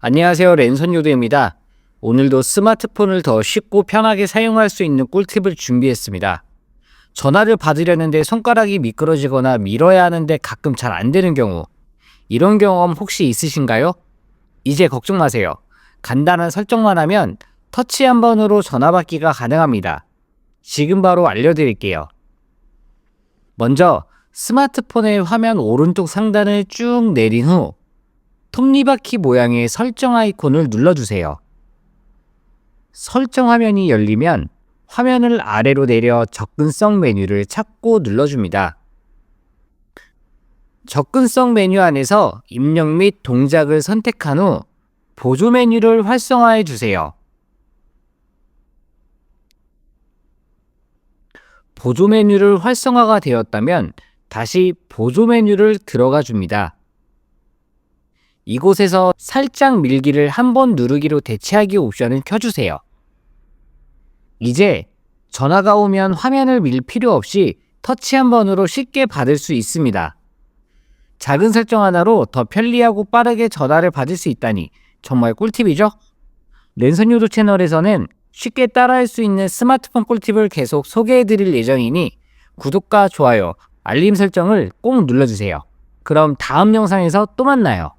안녕하세요. 랜선 요드입니다. 오늘도 스마트폰을 더 쉽고 편하게 사용할 수 있는 꿀팁을 준비했습니다. 전화를 받으려는데 손가락이 미끄러지거나 밀어야 하는데 가끔 잘 안 되는 경우. 이런 경험 혹시 있으신가요? 이제 걱정 마세요. 간단한 설정만 하면 터치 한 번으로 전화 받기가 가능합니다. 지금 바로 알려드릴게요. 먼저 스마트폰의 화면 오른쪽 상단을 쭉 내린 후 톱니바퀴 모양의 설정 아이콘을 눌러주세요. 설정 화면이 열리면 화면을 아래로 내려 접근성 메뉴를 찾고 눌러줍니다. 접근성 메뉴 안에서 입력 및 동작을 선택한 후 보조 메뉴를 활성화해 주세요. 보조 메뉴를 활성화가 되었다면 다시 보조 메뉴를 들어가 줍니다. 이곳에서 살짝 밀기를 한 번 누르기로 대체하기 옵션을 켜주세요. 이제 전화가 오면 화면을 밀 필요 없이 터치 한 번으로 쉽게 받을 수 있습니다. 작은 설정 하나로 더 편리하고 빠르게 전화를 받을 수 있다니 정말 꿀팁이죠? 랜선 유도 채널에서는 쉽게 따라할 수 있는 스마트폰 꿀팁을 계속 소개해 드릴 예정이니 구독과 좋아요, 알림 설정을 꼭 눌러주세요. 그럼 다음 영상에서 또 만나요.